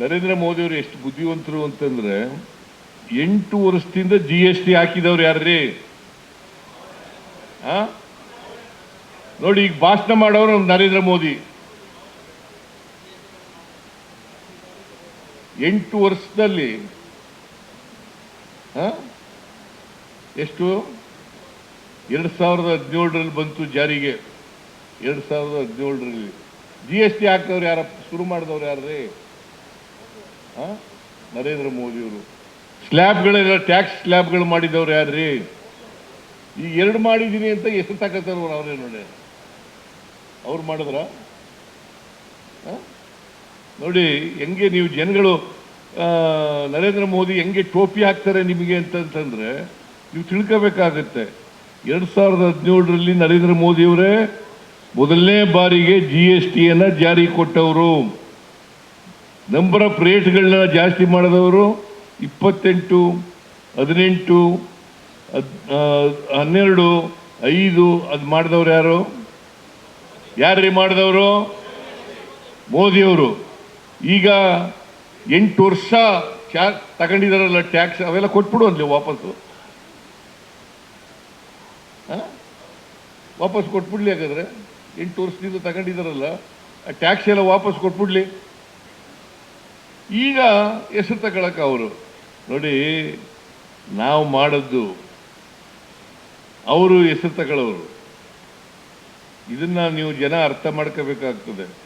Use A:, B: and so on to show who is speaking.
A: ನರೇಂದ್ರ ಮೋದಿ ಅವರು ಎಷ್ಟು ಬುದ್ಧಿವಂತರು ಅಂತಂದ್ರೆ ಎಂಟು ವರ್ಷದಿಂದ ಜಿ ಎಸ್ ಟಿ ಹಾಕಿದವ್ರು ಯಾರ್ರಿ? ನೋಡಿ, ಈಗ ಭಾಷಣ ಮಾಡೋರು ನರೇಂದ್ರ ಮೋದಿ ಎಂಟು ವರ್ಷದಲ್ಲಿ? ಎಷ್ಟು ಎರಡ್ ಸಾವಿರದ ಹದಿನೇಳರಲ್ಲಿ ಬಂತು ಜಾರಿಗೆ ಎರಡ್ ಸಾವಿರದ ಹದಿನೇಳರಲ್ಲಿ ಜಿ ಎಸ್ ಟಿ ಹಾಕಿದವ್ರು ಯಾರ ಶುರು ಮಾಡಿದವ್ರು ಯಾರ್ರೀ? ನರೇಂದ್ರ ಮೋದಿಯವರು ಸ್ಲ್ಯಾಬ್ಗಳೆಲ್ಲ ಟ್ಯಾಕ್ಸ್ ಸ್ಲ್ಯಾಬ್ಗಳು ಮಾಡಿದವರು ಯಾರ್ರಿ? ಈ ಎರಡು ಮಾಡಿದ್ದೀನಿ ಅಂತ ಎಷ್ಟು ತಾಕತ್ತಾರ ಅವರೇ ನೋಡಿ? ಅವ್ರು ಮಾಡಿದ್ರ? ನೋಡಿ, ಹೆಂಗೆ ನೀವು ಜನಗಳು ನರೇಂದ್ರ ಮೋದಿ ಹೆಂಗೆ ಟೋಪಿ ಹಾಕ್ತಾರೆ ನಿಮಗೆ ಅಂತಂತಂದ್ರೆ ನೀವು ತಿಳ್ಕೋಬೇಕಾಗತ್ತೆ. ಎರಡು ಸಾವಿರದ ಹದಿನೇಳರಲ್ಲಿ ನರೇಂದ್ರ ಮೋದಿಯವರೇ ಮೊದಲನೇ ಬಾರಿಗೆ ಜಿ ಎಸ್ ಟಿಯನ್ನು ಜಾರಿ ಕೊಟ್ಟವರು. ನಂಬರ್ ಆಫ್ ರೇಟ್ಗಳನ್ನ ಜಾಸ್ತಿ ಮಾಡಿದವರು ಇಪ್ಪತ್ತೆಂಟು, ಹದಿನೆಂಟು ಹನ್ನೆರಡು, ಐದು, ಅದು ಮಾಡಿದವ್ರು ಯಾರು? ಯಾರ್ರೀ ಮಾಡಿದವರು? ಮೋದಿಯವರು. ಈಗ ಎಂಟು ವರ್ಷ ಚಾ, ತಗೊಂಡಿದಾರಲ್ಲ ಟ್ಯಾಕ್ಸ್, ಅವೆಲ್ಲ ಕೊಟ್ಬಿಡು ಅಲ್ಲಿ ವಾಪಸ್ಸು? ವಾಪಸ್ ಕೊಟ್ಬಿಡ್ಲಿ ಹಾಗಾದ್ರೆ. ಎಂಟು ವರ್ಷದಿಂದ ತಗೊಂಡಿದಾರಲ್ಲ, ಆ ಟ್ಯಾಕ್ಸ್ ಎಲ್ಲ ವಾಪಸ್ ಕೊಟ್ಬಿಡ್ಲಿ. ಈಗ ಹೆಸರು ತಗೊಳಕ ಅವರು. ನೋಡಿ, ನಾವು ಮಾಡದ್ದು ಅವರು ಹೆಸರು ತಗೊಳ್ಳೋರು ಇದನ್ನ ನೀವು ಜನ ಅರ್ಥ ಮಾಡ್ಕೋಬೇಕಾಗ್ತದೆ.